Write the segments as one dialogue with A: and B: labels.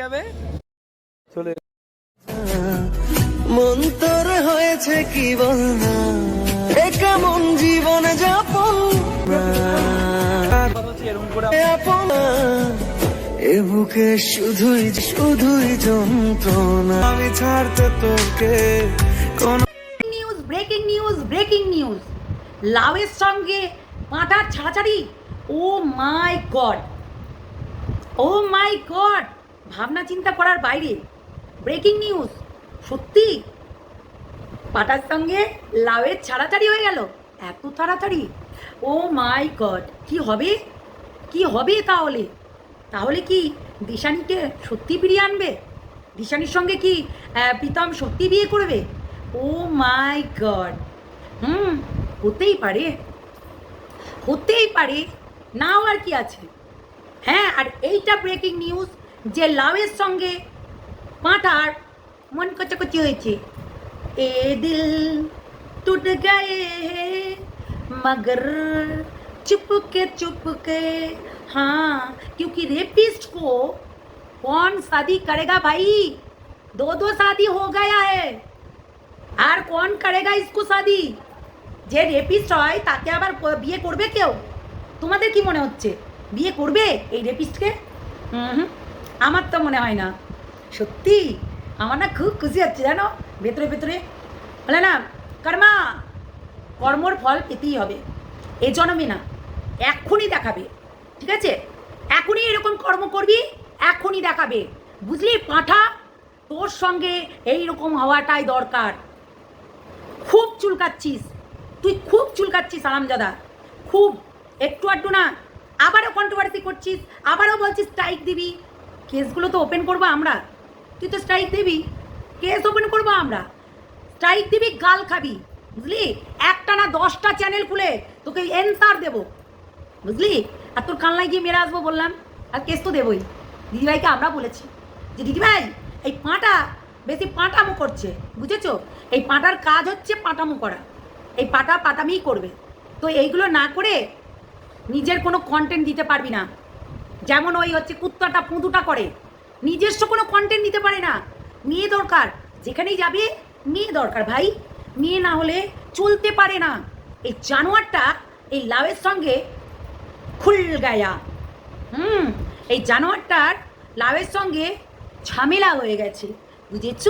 A: যাবে? চলে
B: মন তোর হয়েছে কি বল না এ কেমন জীবন যাপন? এ বুকে শুধুই শুধুই যন্ত্রণা। আমি ছাড়তে তোকে কোন
C: news breaking news breaking news লাউয়ের সঙ্গে পাঁটার ছাড়াছাড়ি? ও মাই গড ও মাই গড ভাবনা চিন্তা করার বাইরে ব্রেকিং নিউজ সত্যি? পাটার সঙ্গে লাউয়ের ছাড়াছাড়ি হয়ে গেল, এত তাড়াতাড়ি? ও মাই গড, কি হবে? কি হবে তাহলে? তাহলে কি দিশানিকে সত্যি ফিরিয়ে আনবে? দিশানির সঙ্গে কি প্রীতম সত্যি বিয়ে করবে? ও মাই গড, হুম, হতেই পারে। হতেই পারে, নাও আর কি আছে। হ্যাঁ আর এইটা ব্রেকিং নিউজ যে লাভের সঙ্গে পাঁঠার মন কচাকচি হয়েছে এ দিল টুট গয়ে मगर चुपके चुपके हाँ क्योंकि रेपिस्ट को कौन शादी करेगा भाई दो दो शादी हो गया है আর কোন করেগা ইসকো শাদি যে রেপিস্ট হয় তাকে আবার ক- বিয়ে করবে কেউ তোমাদের কি মনে হচ্ছে বিয়ে করবে এই রেপিস্টকে হুম আমার তো মনে হয় না। সত্যি? আমার না খুব খুশি হচ্ছে, জানো? ভেতরে ভেতরে। বলে না, কর্মা, কর্মর ফল পেতেই হবে। এ জন্মে না এক্ষুনি দেখাবে। ঠিক আছে? এখনই এরকম কর্ম করবি, এখনই দেখাবে। বুঝলি, পাঁঠা তোর সঙ্গে এই রকম হওয়াটাই দরকার। খুব চুলকাচ্ছিস। তুই খুব চুলকাচ্ছিস আরামজাদা খুব। একটু আধটু না, আবারও কন্ট্রোভার্সি করছিস, আবারও বলছিস স্ট্রাইক দিবি। কেসগুলো তো ওপেন করব আমরা। তুই তো স্ট্রাইক দিবি। কেস ওপেন করব আমরা। স্ট্রাইক দিবি, গাল খাবি। বুঝলি? একটা না দশটা চ্যানেল খুলে তোকে এনসার দেবো। বুঝলি? আর তোর কানলায় গিয়ে মেরে আসব বললাম। আর কেস তো দেবই। দিদিভাইকে আমরা বলেছি যে, দিদিভাই, এই পাঁটা বেশি পাঁটামো করছে। বুঝেছ? এই পাঁটার কাজ হচ্ছে পাঁটামো করা। এই পাটা পাটামিই করবে। তো এইগুলো না করে নিজের কোনো কন্টেন্ট দিতে পারবি না। যেমন ওই হচ্ছে কুত্তাটা পুঁতুটা করে। নিজস্ব কোনো কন্টেন্ট দিতে পারে না। মেয়ে দরকার। যেখানেই যাবে, মেয়ে দরকার ভাই। মেয়ে না হলে চলতে পারে না। এই জানোয়ারটা এই লাউয়ের সঙ্গে খুল গায়া হুম, এই জানোয়ারটার লাউয়ের সঙ্গে ঝামেলা হয়ে গেছে। বুঝেছ?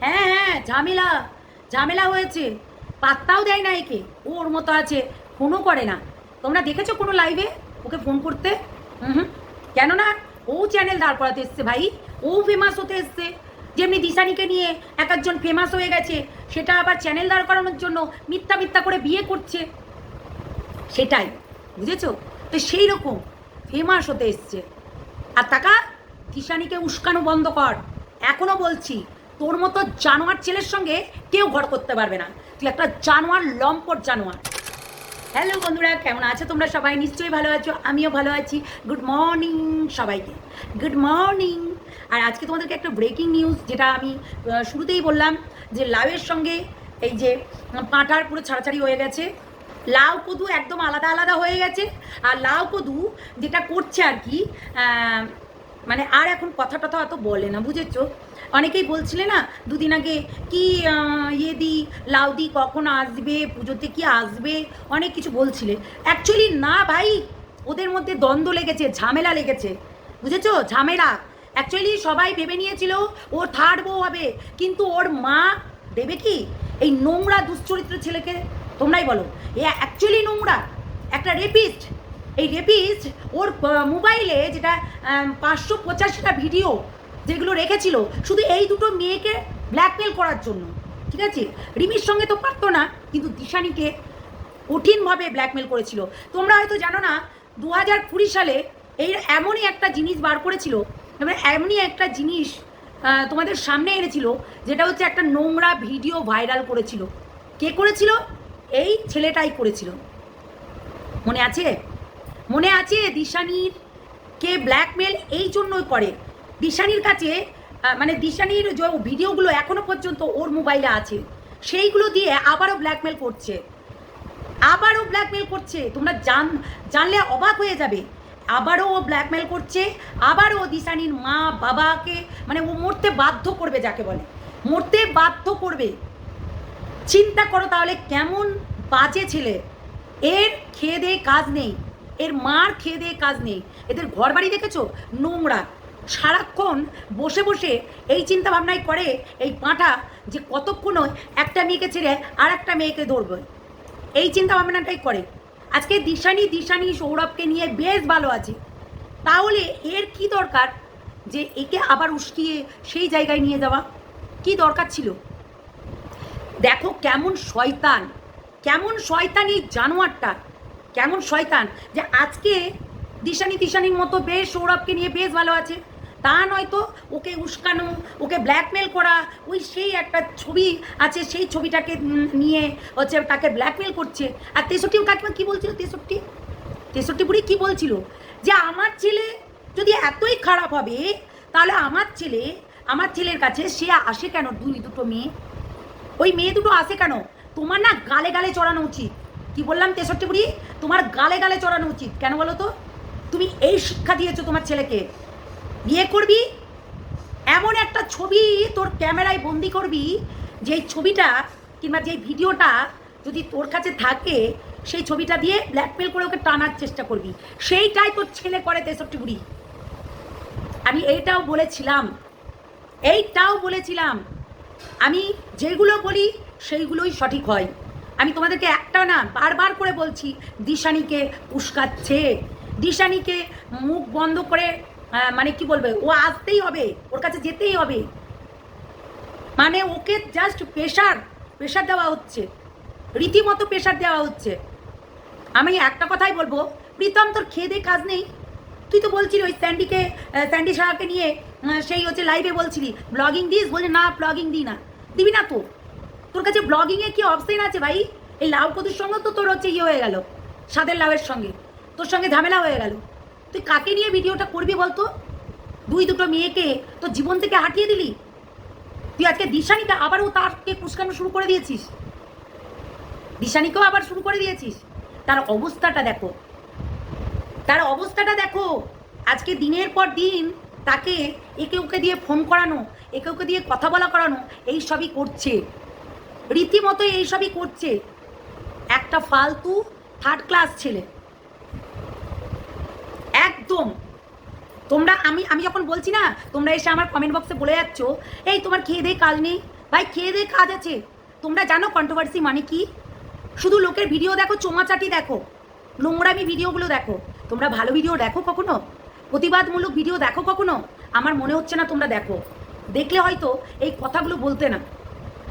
C: হ্যাঁ হ্যাঁ ঝামেলা। ঝামেলা হয়েছে। পাত্তাও দেয় না একে। ও ওর মতো আছে। ফোনও করে না। তোমরা দেখেছ কোনো লাইভে ওকে ফোন করতে? হুম কেন না ও চ্যানেল দাঁড় করাতে এসছে ভাই। ও ফেমাস হতে এসছে। যেমনি দিশানিকে নিয়ে এক একজন ফেমাস হয়ে গেছে, সেটা আবার চ্যানেল দাঁড় করানোর জন্য মিথ্যা মিথ্যা করে বিয়ে করছে। সেটাই, বুঝেছ? তো সেই রকম ফেমাস হতে এসছে। আর টাকা কিষানিকে উস্কানো বন্ধ কর। এখনও বলছি, তোর মতো জানোয়ার ছেলের সঙ্গে কেউ ঘর করতে পারবে না। তুই একটা জানোয়ার, লম্পট জানোয়ার। হ্যালো বন্ধুরা, কেমন আছো তোমরা? সবাই নিশ্চয়ই ভালো আছো, আমিও ভালো আছি। গুড মর্নিং সবাইকে। গুড মর্নিং আর আজকে তোমাদেরকে একটা ব্রেকিং নিউজ যেটা আমি শুরুতেই বললাম যে লাউয়ের সঙ্গে এই যে পাঁঠার পুরো ছাড়াছাড়ি হয়ে গেছে। লাউ কদু একদম আলাদা আলাদা হয়ে গেছে। আর লাউ কদু যেটা করছে আর কি মানে আর এখন কথা টথা অত বলে না, বুঝেছ? অনেকেই বলছিলে না, দুদিন আগে কি ইয়ে দি, লাউ দি, কখন আসবে, পুজোতে কি আসবে? অনেক কিছু বলছিলে। অ্যাকচুয়ালি না ভাই, ওদের মধ্যে দ্বন্দ্ব লেগেছে, ঝামেলা লেগেছে, বুঝেছ? ঝামেলা। অ্যাকচুয়ালি সবাই ভেবে নিয়েছিল ও থার্ড বউ হবে, কিন্তু ওর মা দেবে কি? এই নোংরা দুশ্চরিত্র ছেলেকে, তোমরাই বলো, এ অ্যাকচুয়ালি নোংরা, একটা রেপিস্ট এই রেপিস্ট ওর মোবাইলে যেটা পাঁচশো পঁচাশিটা ভিডিও যেগুলো রেখেছিল, শুধু এই দুটো মেয়েকে ব্ল্যাকমেল করার জন্য, ঠিক আছে? রিমির সঙ্গে তো পারতো না, কিন্তু দিশানিকে কঠিনভাবে ব্ল্যাকমেল করেছিল। তোমরা হয়তো জানো না দু হাজার কুড়ি সালে এই এমনই একটা জিনিস বার করেছিল, এবার এমনই একটা জিনিস তোমাদের সামনে এনেছিল, যেটা হচ্ছে একটা নোংরা ভিডিও ভাইরাল করেছিল। কে করেছিল? এই ছেলেটাই করেছিল। মনে আছে? মনে আছে দিশানির? কে ব্ল্যাকমেল এই জন্যই করে? দিশানির কাছে মানে দিশানির যে ভিডিওগুলো এখনও পর্যন্ত ওর মোবাইলে আছে, সেইগুলো দিয়ে আবারও ব্ল্যাকমেল করছে। আবারও ব্ল্যাকমেল করছে। তোমরা জান, জানলে অবাক হয়ে যাবে। আবারও ও ব্ল্যাকমেল করছে, আবারও দিশানির মা বাবাকে মানে ও মরতে বাধ্য করবে যাকে বলে। মরতে বাধ্য করবে। চিন্তা করো তাহলে কেমন বাজে ছেলে। এর খেয়ে দিয়ে কাজ নেই। এর মার খেয়ে দিয়ে কাজ নেই। এদের ঘর বাড়ি দেখেছ? নোংরা। সারাক্ষণ বসে বসে এই চিন্তা ভাবনাই করে এই পাঁঠা যে কতক্ষণ একটা মেয়েকে ছেড়ে আর একটা মেয়েকে ধরবে। এই চিন্তা ভাবনাটাই করে। আজকে দিশানি দিশানি সৌরভকে নিয়ে বেশ ভালো আছে। তাহলে এর কি দরকার যে একে আবার উস্কিয়ে সেই জায়গায় নিয়ে যাওয়া? কি দরকার ছিল? দেখো কেমন শয়তান। কেমন শয়তান জানোয়ারটা। কেমন শয়তান যে আজকে দিশানি দিশানির মতো বেশ সৌরভকে নিয়ে বেশ ভালো আছে। তা নয়তো ওকে উস্কানো, ওকে ব্ল্যাকমেল করা, ওই সেই একটা ছবি আছে, সেই ছবিটাকে নিয়ে হচ্ছে তাকে ব্ল্যাকমেল করছে। আর তেষট্টি কাকিমা কী বলছিল তেষট্টি? তেষট্টি বুড়ি কী বলছিল? যে আমার ছেলে যদি এতই খারাপ হবে, তাহলে আমার ছেলে, আমার ছেলের কাছে সে আসে কেন? দুই, দুটো মেয়ে। ওই মেয়ে দুটো আসে কেন? তোমার না গালে গালে চড়ানো উচিত। কি বললাম, তেষট্টি বুড়ি? তোমার গালে গালে চড়ানো উচিত। কেন বলো তো? তুমি এই শিক্ষা দিয়েছ তোমার ছেলেকে। বিয়ে করবি, এমন একটা ছবি তোর ক্যামেরায় বন্দি করবি, যেই ছবিটা কিংবা যেই ভিডিওটা যদি তোর কাছে থাকে, সেই ছবিটা দিয়ে ব্ল্যাকমেল করে ওকে টানার চেষ্টা করবি। সেইটাই তোর ছেলে করে তেষট্টি বুড়ি। আমি এইটাও বলেছিলাম। এইটাও বলেছিলাম। আমি যেগুলো বলি, সেইগুলোই সঠিক হয়। আমি তোমাদেরকে একটা না বারবার করে বলছি, দিশানিকে উস্কাচ্ছে। দিশানিকে মুখ বন্ধ করে মানে কি বলবে, ও আসতেই হবে, ওর কাছে যেতেই হবে। মানে ওকে জাস্ট প্রেশার প্রেশার দেওয়া হচ্ছে। রীতিমতো প্রেশার দেওয়া হচ্ছে। আমি একটা কথাই বলব, প্রীতম তোর খেয়ে কাজ নেই। তুই তো বলছিলি ওই স্যান্ডিকে স্যান্ডি সাহাকে নিয়ে সেই হচ্ছে লাইভে বলছিলি ব্লগিং দিস? বলছে, না ব্লগিং দিই না। দিবি না তো? তোর কাছে ব্লগিংয়ে কি অপশন আছে ভাই? এই লাউ কদুর সঙ্গে তো তোর হচ্ছে ইয়ে হয়ে গেল সাদের লাউয়ের সঙ্গে। তোর সঙ্গে ঝামেলা হয়ে গেল। তুই কাকে নিয়ে ভিডিওটা করবি বলতো? দুই দুটো মেয়েকে তোর জীবন থেকে হাঁটিয়ে দিলি? তুই আজকে দিশানিকে আবারও তারকে কুসকানো শুরু করে দিয়েছিস? দিশানিকেও আবার শুরু করে দিয়েছিস? তার অবস্থাটা দেখো। তার অবস্থাটা দেখো। আজকে দিনের পর দিন তাকে একে ওকে দিয়ে ফোন করানো, একে ওকে দিয়ে কথা বলা করানো, এই সবই করছে। রীতিমতো এই সবই করছে। একটা ফালতু থার্ড ক্লাস ছেলে। একদম। তোমরা, আমি আমি যখন বলছি না, তোমরা এসে আমার কমেন্ট বক্সে বলে যাচ্ছ, এই, তোমার খেয়ে দিয়ে কাজ নেই? ভাই, খেয়ে দিয়ে কাজ আছে। তোমরা জানো কন্ট্রোভার্সি মানে কি? শুধু লোকের ভিডিও দেখো, চোমাচাটি দেখো। নোংরামি ভিডিওগুলো দেখো। তোমরা ভালো ভিডিও দেখো কখনো? প্রতিবাদমূলক ভিডিও দেখো কখনো? আমার মনে হচ্ছে না তোমরা দেখো। দেখলে হয়তো এই কথাগুলো বলতে না।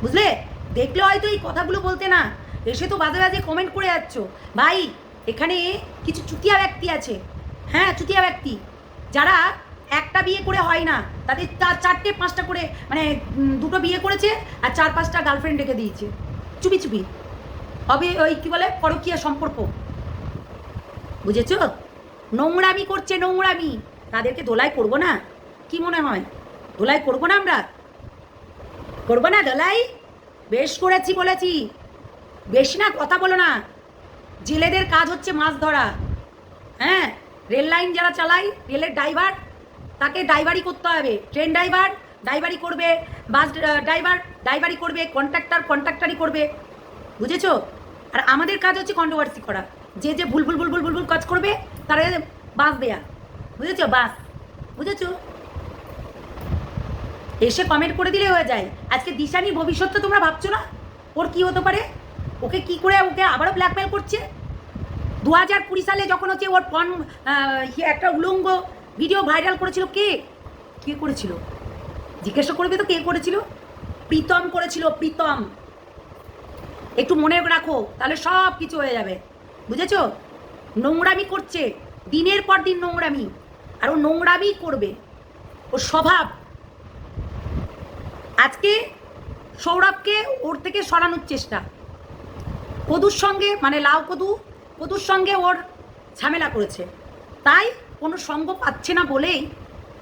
C: বুঝলে? দেখলে হয়তো এই কথাগুলো বলতে না। এসে তো বাজে বাজে কমেন্ট করে যাচ্ছ। ভাই, এখানে কিছু চুতিয়া ব্যক্তি আছে। হ্যাঁ চুতিয়া ব্যক্তি। যারা একটা বিয়ে করে হয় না, তাদের চার, চারটে, পাঁচটা করে মানে দুটো বিয়ে করেছে আর চার, পাঁচটা গার্লফ্রেন্ড রেখে দিয়েছে। চুপি চুপি। হবে ওই কী বলে, পরকীয়া সম্পর্ক। বুঝেছ? নোংরামি করছে নোংরামি। তাদেরকে দোলাই করব না। কি মনে হয়? দোলাই করব না আমরা? করব না দোলাই? বেশ করেছি বলেছি। বেশি না কথা বলো না। জেলেদের কাজ হচ্ছে মাছ ধরা। হ্যাঁ রেল লাইন যারা চালায়, রেলের ড্রাইভার, তাকে ড্রাইভারি করতে হবে। ট্রেন ড্রাইভার ড্রাইভারি করবে। বাস ড্রাইভার ড্রাইভারি করবে। কন্ট্রাক্টর কন্ট্রাক্টারি করবে। বুঝেছ? আর আমাদের কাজ হচ্ছে কন্ট্রোভার্সি করা। যে যে ভুল ভুল ভুল ভুল ভুল কাজ করবে, তারা বাস দেয়া। বুঝেছ? বাস। বুঝেছ? এসে কমেন্ট করে দিলে হয়ে যায়। আজকে দিশানি ভবিষ্যৎ তোমরা ভাবছ না? ওর কি হতে পারে? ওকে কি করে ওকে আবারও ব্ল্যাকমেল করছে? দু হাজার কুড়ি সালে যখন হচ্ছে ওর পন ইয়ে একটা উলঙ্গ ভিডিও ভাইরাল করেছিল কে? কে করেছিল? জিজ্ঞাসা করবে তো কে করেছিল? প্রীতম করেছিল, প্রীতম। একটু মনে রাখো, তাহলে সব কিছু হয়ে যাবে। বুঝেছ? নোংরামি করছে। দিনের পর দিন নোংরামি। আর ও নোংরামি করবে। ওর স্বভাব। আজকে সৌরভকে ওর থেকে সরানোর চেষ্টা। কদুর সঙ্গে মানে লাউ কদু, কদুর সঙ্গে ওর ঝামেলা করেছে। তাই কোনো সঙ্গ পাচ্ছে না বলেই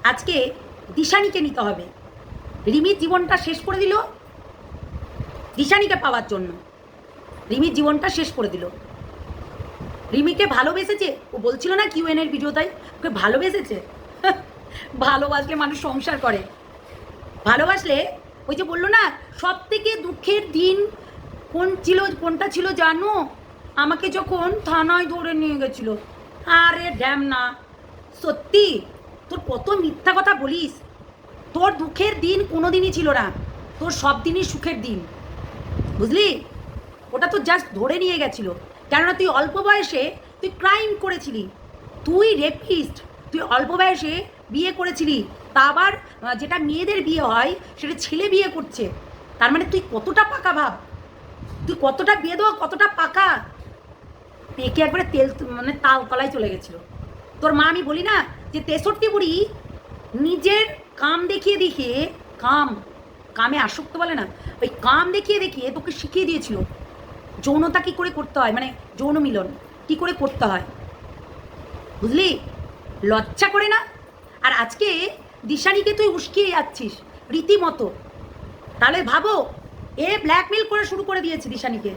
C: আজকে দিশানিকে নিতে হবে। রিমির জীবনটা শেষ করে দিল দিশানিকে পাওয়ার জন্য। রিমির জীবনটা শেষ করে দিল। রিমিকে ভালোবেসেছে? ও বলছিল না কিউ এন এর ভিডিওটাই ওকে ভালোবেসেছে? ভালোবাসলে মানুষ সংসার করে। ভালোবাসলে ওই যে বলল না সব থেকে দুঃখের দিন কোন ছিল, কোনটা ছিল জানো? আমাকে যখন থানায় ধরে নিয়ে গেছিল। আরে ড্যাম না, সত্যি? তোর কত মিথ্যা কথা বলিস? তোর দুঃখের দিন কোনো দিনই ছিল না, তোর সব দিনই সুখের দিন। বুঝলি? ওটা তো জাস্ট ধরে নিয়ে গেছিল। কেননা তুই অল্প বয়সে তুই ক্রাইম করেছিলি। তুই রেপিস্ট তুই অল্প বয়সে বিয়ে করেছিলি। তা আবার যেটা মেয়েদের বিয়ে হয়, সেটা ছেলে বিয়ে করছে। তার মানে তুই কতটা পাকা ভাব? তুই কতটা বিয়ে দেওয়া কতটা পাকা? পেকে একবারে তেল মানে তাল তলায় চলে গেছিল। তোর মা, আমি বলি না যে তেষট্টি বুড়ি নিজের কাম দেখিয়ে দেখিয়ে, কাম, কামে আসক্ত বলে না, ওই কাম দেখিয়ে দেখিয়ে তোকে শিখিয়ে দিয়েছিল যৌনতা কি করে করতে হয় মানে যৌন মিলন কি করে করতে হয়। বুঝলি? লজ্জা করে না? আর আজকে দিশানিকে তুই উস্কিয়ে যাচ্ছিস, রীতিমতো। তাহলে ভাবো, এ ব্ল্যাকমেল করে শুরু করে দিয়েছে দিশানিকে।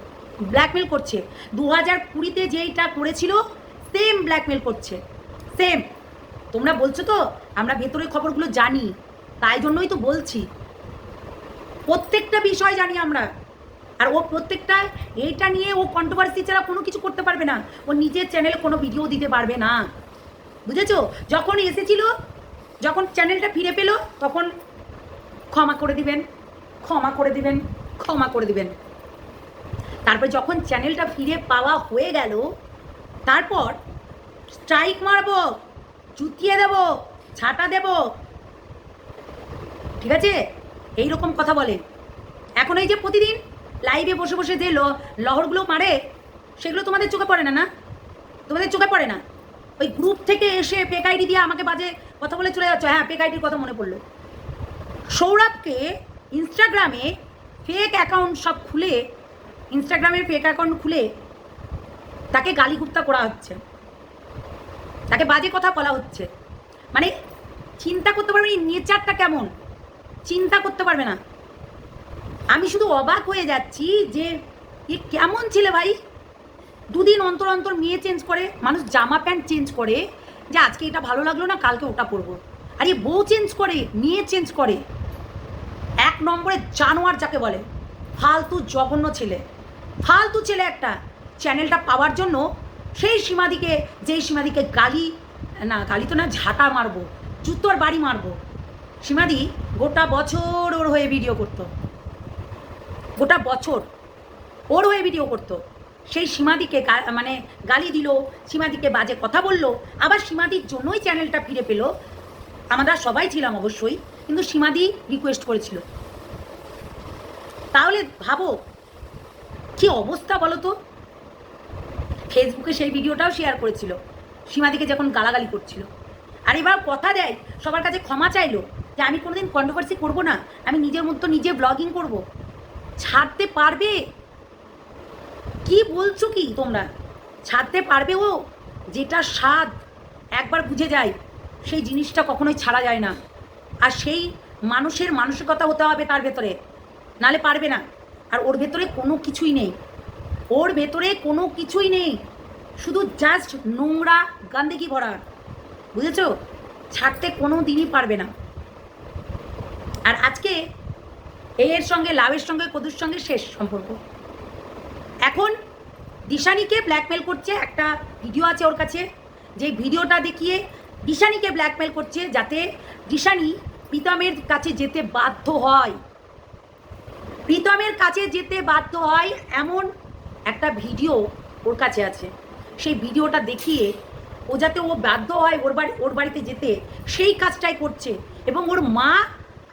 C: ব্ল্যাকমেল করছে। দু হাজার কুড়িতে যেইটা করেছিল সেম ব্ল্যাকমেল করছে। সেম তোমরা বলছো তো, আমরা ভেতরের খবরগুলো জানি, তাই জন্যই তো বলছি। প্রত্যেকটা বিষয় জানি আমরা। আর ও প্রত্যেকটা, এইটা নিয়ে ও কন্ট্রোভার্সি ছাড়া কোনো কিছু করতে পারবে না। ও নিজের চ্যানেলে কোনো ভিডিও দিতে পারবে না। বুঝেছ? যখন এসেছিল যখন চ্যানেলটা ফিরে পেল, তখন ক্ষমা করে দিবেন, ক্ষমা করে দিবেন, ক্ষমা করে দিবেন। তারপর যখন চ্যানেলটা ফিরে পাওয়া হয়ে গেল, তারপর স্ট্রাইক মারবো চুতিয়ে দেব, ছাটা দেব। ঠিক আছে? এই রকম কথা বলে। এখন এই যে প্রতিদিন লাইভে বসে বসে যে লহরগুলো মারে, সেগুলো তোমাদের চোখে পড়ে না না? তোমাদের চোখে পড়ে না? ওই গ্রুপ থেকে এসে পেক আইডি দিয়ে আমাকে বাজে কথা বলে চলে যাচ্ছে। হ্যাঁ পেক আইডির কথা মনে পড়ল। সৌরভকে ইনস্টাগ্রামে ফেক অ্যাকাউন্ট সব খুলে ইনস্টাগ্রামের ফেক অ্যাকাউন্ট খুলে তাকে গালিগুপ্তা করা হচ্ছে। তাকে বাজে কথা বলা হচ্ছে। মানে চিন্তা করতে পারবে এই নেচারটা কেমন? চিন্তা করতে পারবে না। আমি শুধু অবাক হয়ে যাচ্ছি যে এ কেমন ছেলে ভাই? দুদিন অন্তর অন্তর মেয়ে চেঞ্জ করে, মানুষ জামা প্যান্ট চেঞ্জ করে, যে আজকে এটা ভালো লাগল না, কালকে ওটা পরবো। আর বউ চেঞ্জ করে, মেয়ে চেঞ্জ করে। এক নম্বরে জানোয়ার যাকে বলে, ফালতু জঘন্য ছেলে। ফালতু ছেলে একটা। চ্যানেলটা পাওয়ার জন্য সেই সীমাদিকে, যেই সীমাদিকে গালি, না, গালি তো না, ঝাঁটা মারবো, জুতোর বাড়ি মারবো। সীমাদি গোটা বছর ওর হয়ে ভিডিও করতো। গোটা বছর ওর হয়ে ভিডিও করতো। সেই সীমাদিকে মানে গালি দিল, সীমাদিকে বাজে কথা বলল, আবার সীমাদির জন্যই চ্যানেলটা ফিরে পেল। আমরা সবাই ছিলাম অবশ্যই, কিন্তু সীমাদি রিকোয়েস্ট করেছিল। তাহলে ভাবো, কি অবস্থা বলো তো ফেসবুকে সেই ভিডিওটাও শেয়ার করেছিল, সীমাদিকে যখন গালাগালি করছিল। আর এবার কথা দেয়, সবার কাছে ক্ষমা চাইলো, যে আমি কোনোদিন কন্ট্রোভার্সি করব না, আমি নিজের মতো নিজে ব্লগিং করব। ছাড়তে পারবে? কি বলছো কি তোমরা? ছাড়তে পারবে ও? যেটা স্বাদ একবার বুঝে যায়, সেই জিনিসটা কখনোই ছাড়া যায় না। আর সেই মানুষের মানসিকতা হতে হবে তার ভেতরে। নালে পারবে না। আর ওর ভেতরে কোনো কিছুই নেই। ওর ভেতরে কোনো কিছুই নেই। শুধু জাস্ট নোংরা গান্দেগি ভরা। বুঝেছ? ছাড়তে কোনো দিনই পারবে না। আর আজকে এর সঙ্গে লাভের সঙ্গে, কদুর সঙ্গে শেষ সম্পর্ক। এখন দিশানিকে ব্ল্যাকমেল করছে, একটা ভিডিও আছে ওর কাছে, যে ভিডিওটা দেখিয়ে দিশানিকে ব্ল্যাকমেল করছে যাতে দিশানি প্রীতমের কাছে যেতে বাধ্য হয়। প্রীতমের কাছে যেতে বাধ্য হয় এমন একটা ভিডিও ওর কাছে আছে। সেই ভিডিওটা দেখিয়ে ও যাতে ও বাধ্য হয় ওর বাড়ি, ওর বাড়িতে যেতে, সেই কাজটাই করছে। এবং ওর মা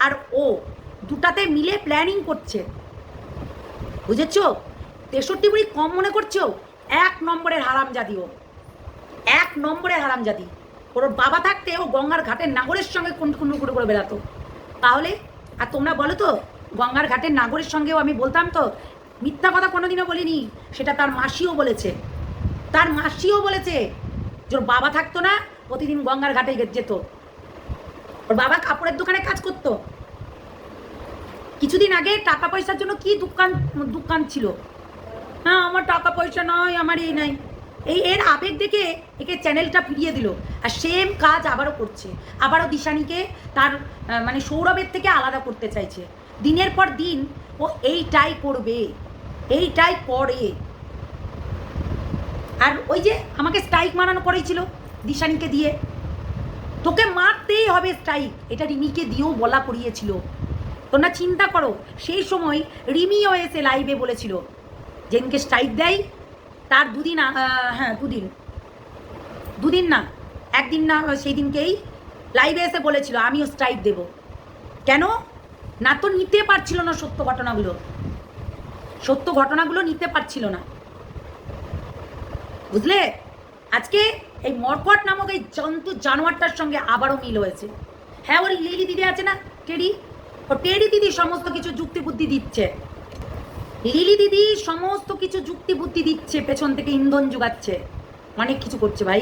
C: আর ও দুটাতে মিলে প্ল্যানিং করছে। বুঝেছ? তেষট্টি বুড়ি কম মনে করছ এক নম্বরের হারামজাদি ও। এক নম্বরের হারামজাদি। ওর বাবা থাকতে ও গঙ্গার ঘাটের নাগরের সঙ্গে কোন কোন করে বেড়াতো। তাহলে, আর তোমরা বলো তো, গঙ্গার ঘাটের নাগরের সঙ্গেও আমি বলতাম তো, মিথ্যা কথা কোনোদিনও বলিনি, সেটা তার মাসিও বলেছে। তার মাসিও বলেছে যে ওর বাবা থাকতো না, প্রতিদিন গঙ্গার ঘাটে যেত। ওর বাবা কাপড়ের দোকানে কাজ করতো। কিছুদিন আগে টাকা পয়সার জন্য কি দোকান দোকান ছিল? হ্যাঁ আমার টাকা পয়সা নয় আমার এই নাই। এই এর আবেগ দেখে একে চ্যানেলটা ফিরিয়ে দিল। আর সেম কাজ আবারও করছে। আবারও দিশানিকে তার মানে সৌরভের থেকে আলাদা করতে চাইছে। দিনের পর দিন ও এইটাই করবে, এইটাই করে। আর ওই যে আমাকে স্ট্রাইক মারানো করেছিল দিশানিকে দিয়ে। তোকে মারতেই হবে স্ট্রাইক এটা রিমিকে দিয়েও বলা করিয়েছিল। তোমরা চিন্তা করো, সেই সময় রিমিও এসে লাইভে বলেছিল যেদিনকে স্ট্রাইক দেয়, তার দুদিন হ্যাঁ দুদিন। দুদিন না, একদিন না সেই দিনকেই লাইভে এসে বলেছিল, আমিও স্ট্রাইক দেব। কেন? না তো নিতে পারছিল না সত্য ঘটনাগুলো। সত্য ঘটনাগুলো নিতে পারছিল না। বুঝলে? আজকে এই মরকট নামক এই জন্তু জানোয়ারটার সঙ্গে আবারও মিল হয়েছে। হ্যাঁ ওর লিলি দিদি আছে না, টেডি? ও টেডি দিদি সমস্ত কিছু যুক্তি বুদ্ধি দিচ্ছে। লিলি দিদি, সমস্ত কিছু যুক্তি বুদ্ধি দিচ্ছে, পেছন থেকে ইন্ধন যোগাচ্ছে। অনেক কিছু করছে ভাই,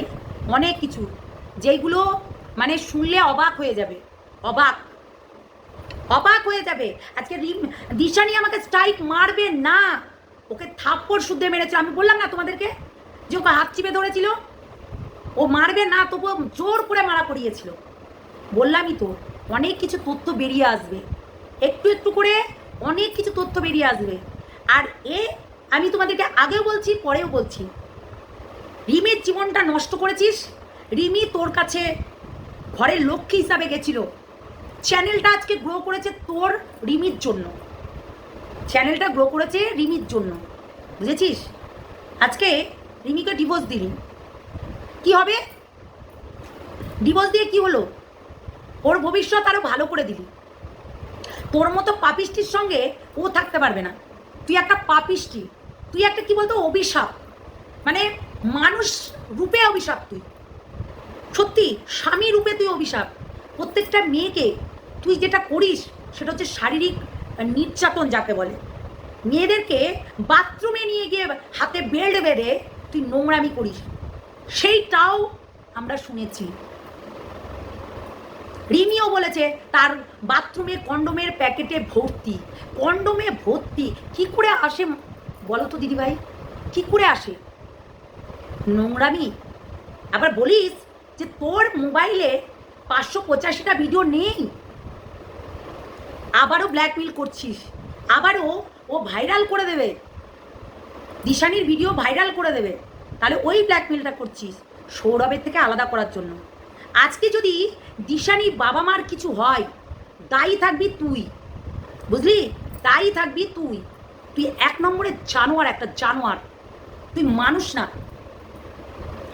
C: অনেক কিছু। যেইগুলো মানে শুনলে অবাক হয়ে যাবে, অবাক। অবাক হয়ে যাবে। আজকে দিশানি আমাকে স্ট্রাইক মারবে না। ওকে থাপ্পড় শুদ্ধে মেরেছে। আমি বললাম না তোমাদেরকে যে ওকে হাত চিপে ধরেছিল? ও মারবে না, তবুও জোর করে মারা পড়িয়েছিল। বললামই তো, অনেক কিছু তথ্য বেরিয়ে আসবে। একটু একটু করে অনেক কিছু তথ্য বেরিয়ে আসবে। আর এ, আমি তোমাদেরকে আগেও বলছি, পরেও বলছি। রিমির জীবনটা নষ্ট করেছিস? রিমি তোর কাছে ঘরের লক্ষ্মী হিসাবে গেছিল। চ্যানেলটা আজকে গ্রো করেছে তোর রিমির জন্য। চ্যানেলটা গ্রো করেছে রিমির জন্য। বুঝেছিস? আজকে রিমিকে ডিভোর্স দিলি। কি হবে? ডিভোর্স দিয়ে কি হলো? ওর ভবিষ্যৎ আরও ভালো করে দিলি। তোর মতো পাপিষ্টির সঙ্গে ও থাকতে পারবে না। তুই একটা পাপিষ্টি, তুই একটা কি বলতো অভিশাপ। মানে মানুষ রূপে অভিশাপ তুই। সত্যি, স্বামী রূপে তুই অভিশাপ। প্রত্যেকটা মেয়েকে তুই যেটা করিস, সেটা হচ্ছে শারীরিক নির্যাতন যাকে বলে। মেয়েদেরকে বাথরুমে নিয়ে গিয়ে হাতে বেল্ট বেঁধে তুই নোংরামি করিস। সেইটাও আমরা শুনেছি। রিমিও বলেছে, তার বাথরুমে কন্ডোমের প্যাকেটে ভর্তি। কন্ডোমে ভর্তি। কি করে আসে বলো তো দিদিভাই, কি করে আসে? নোংরামি? আবার বলিস যে তোর মোবাইলে পাঁচশো পঁচাশিটা ভিডিও নেই। আবারও ব্ল্যাকমেল করছিস। আবারও ও ভাইরাল করে দেবে। দিশানির ভিডিও ভাইরাল করে দেবে। তাহলে ওই ব্ল্যাকমেলটা করছিস সৌরভের থেকে আলাদা করার জন্য। আজকে যদি দিশানি বাবা মার কিছু হয় দায়ী থাকবি তুই। বুঝলি? দায়ী থাকবি তুই। তুই এক নম্বরের জানোয়ার, একটা জানোয়ার। তুই মানুষ না।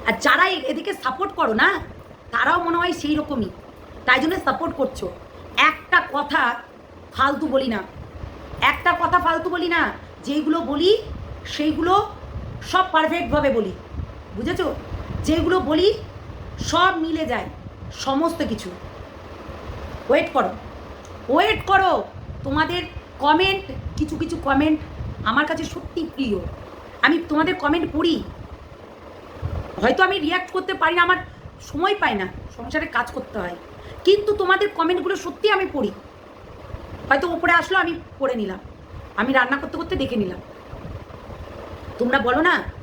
C: আর যারা এদিকে সাপোর্ট করো না, তারাও মনে হয় সেই রকমই। তাই জন্য সাপোর্ট করছ। একটা কথা ফালতু বলি না। একটা কথা ফালতু বলি না। যেইগুলো বলি, সেইগুলো সব পারফেক্টভাবে বলি। বুঝেছ? যেগুলো বলি সব মিলে যায়, সমস্ত কিছু। ওয়েট করো। ওয়েট করো। তোমাদের কমেন্ট কিছু কিছু কমেন্ট আমার কাছে সত্যি প্রিয়। আমি তোমাদের কমেন্ট পড়ি। হয়তো আমি রিয়াক্ট করতে পারি না, আমার সময় পাই না। সংসারে কাজ করতে হয়। কিন্তু তোমাদের কমেন্টগুলো সত্যি আমি পড়ি। হয়তো ওপরে আসলো, আমি পড়ে নিলাম। আমি রান্না করতে করতে দেখে নিলাম। তোমরা বলো না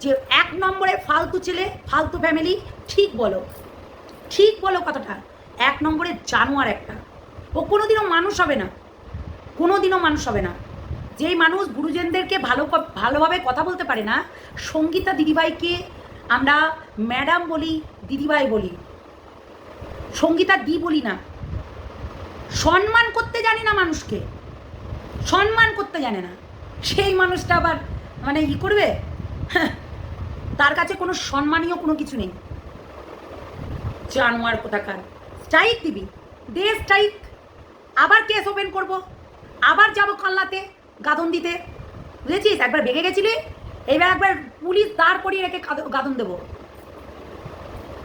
C: যে এক নম্বরে ফালতু ছেলে ফালতু ফ্যামিলি ঠিক বলো। ঠিক বলো কথাটা। এক নম্বরের জানোয়ার একটা। ও কোনোদিনও মানুষ হবে না। কোনোদিনও মানুষ হবে না। যেই মানুষ গুরুজনদেরকে ভালো ভালোভাবে কথা বলতে পারে না সঙ্গীতা দিদিভাইকে আমরা ম্যাডাম বলি দিদিভাই বলি। সঙ্গীতা দি বলি না। সম্মান করতে জানে না মানুষকে। সম্মান করতে জানে না। সেই মানুষটা আবার মানে ই করবে? হ্যাঁ, তার কাছে কোনো সম্মানীয় কোনো কিছু নেই। জানোয়ার কোথাকার। স্ট্রাইক দিবি। দে স্ট্রাইক। আবার কেস ওপেন করব। আবার যাব কাল্লাতে, গাদন দিতে। বুঝেছিস? একবার বেগে গেছিলি? এবার একবার পুলিশ দাঁড় করিয়ে রেখে গাদন দেবো।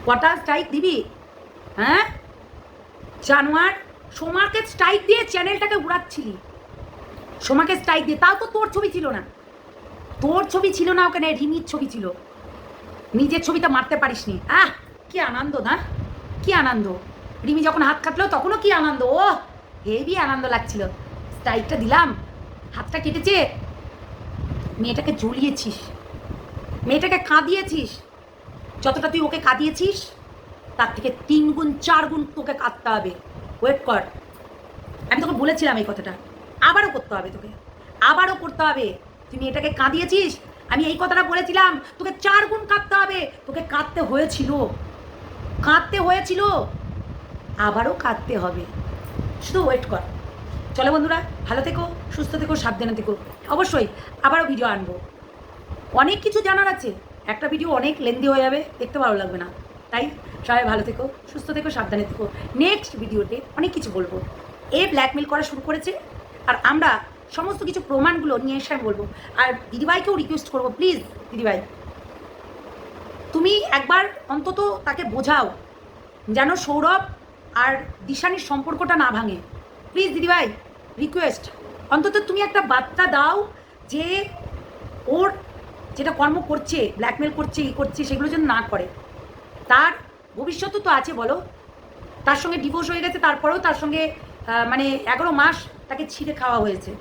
C: কটা স্ট্রাইক দিবি? হ্যাঁ? জানোয়ার, সোমাকে স্ট্রাইক দিয়ে চ্যানেলটাকে উড়াচ্ছিলি। সোমাকে স্ট্রাইক দিয়ে। তাও তো তোর ছবি ছিল না। তোর ছবি ছিল না ওখানে, রিমির ছবি ছিল। নিজের ছবিটা মারতে পারিসনি। আহ, কি আনন্দ না? কি আনন্দ? রিমি যখন হাত কাটলো, তখনও কি আনন্দ? ও হেভি আনন্দ লাগছিল। স্ট্রাইকটা দিলাম, হাতটা কেটেছে। মেয়েটাকে জ্বলিয়েছিস। মেয়েটাকে কাঁদিয়েছিস। যতটা তুই ওকে কাঁদিয়েছিস, তার থেকে তিন গুণ, চার গুণ তোকে কাঁদতে হবে। ওয়েট কর। আমি তোকে বলেছিলাম এই কথাটা। আবারও করতে হবে তোকে। আবারও করতে হবে। তুই মেয়েটাকে কাঁদিয়েছিস আমি এই কথাটা বলেছিলাম, তোকে চার গুণ কাঁদতে হবে। তোকে কাঁদতে হয়েছিল। কাঁদতে হয়েছিল। আবারও কাঁদতে হবে। শুধু ওয়েট কর। চলো বন্ধুরা, ভালো থেকো, সুস্থ থেকো, সাবধানে থেকো। অবশ্যই আবারও ভিডিও আনব। অনেক কিছু জানার আছে। একটা ভিডিও অনেক লেন্দি হয়ে যাবে, দেখতে ভালো লাগবে না। তাই সবাই ভালো থেকো, সুস্থ থেকো, সাবধানে থেকো। নেক্সট ভিডিওতে অনেক কিছু বলব। এ ব্ল্যাকমেল করা শুরু করেছে। আর আমরা সমস্ত কিছু প্রমাণগুলো নিয়ে এসে আমি বলব। আর দিদিভাইকেও রিকোয়েস্ট করব প্লিজ দিদিভাই। তুমি একবার অন্তত তাকে বোঝাও যেন সৌরভ আর দিশানির সম্পর্কটা না ভাঙে। প্লিজ দিদিভাই রিকোয়েস্ট অন্তত তুমি একটা বার্তা দাও যে ওর যেটা কর্ম করছে ব্ল্যাকমেল করছে, ই করছে, সেগুলো যেন না করে। তার ভবিষ্যৎও তো আছে, বলো। তার সঙ্গে ডিভোর্স হয়ে গেছে, তারপরেও তার সঙ্গে মানে এগারো মাস তাকে ছিঁড়ে খাওয়া হয়েছে।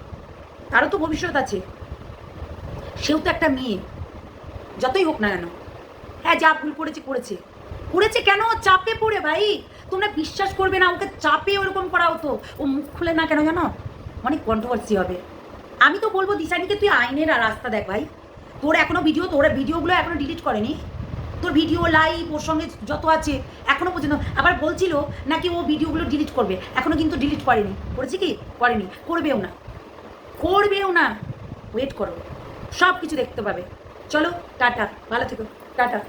C: তারও তো ভবিষ্যৎ আছে। সেও তো একটা মেয়ে। যতই হোক না কেন। হ্যাঁ যা ভুল করেছে করেছে। করেছে কেন? চাপে পড়ে ভাই। তোমরা বিশ্বাস করবে না, ওকে চাপে ওরকম করা হতো। ও মুখ খুলে না কেন জানো? অনেক কন্ট্রোভার্সি হবে। আমি তো বলব, দিশানিকে তুই আইনের রাস্তা দেখ ভাই। তোর এখনও ভিডিও তোর ভিডিওগুলো এখনও ডিলিট করেনি। তোর ভিডিও লাইভ ওর সঙ্গে যত আছে, এখনও পর্যন্ত। আবার বলছিল নাকি ও ভিডিওগুলো ডিলিট করবে। এখনও কিন্তু ডিলিট করেনি। করেছে কি? করেনি। করবেও না। করবেও না। ওয়েট করো। সব কিছু দেখতে পাবে। চলো টাটা। ভালো থেকো। টাটা।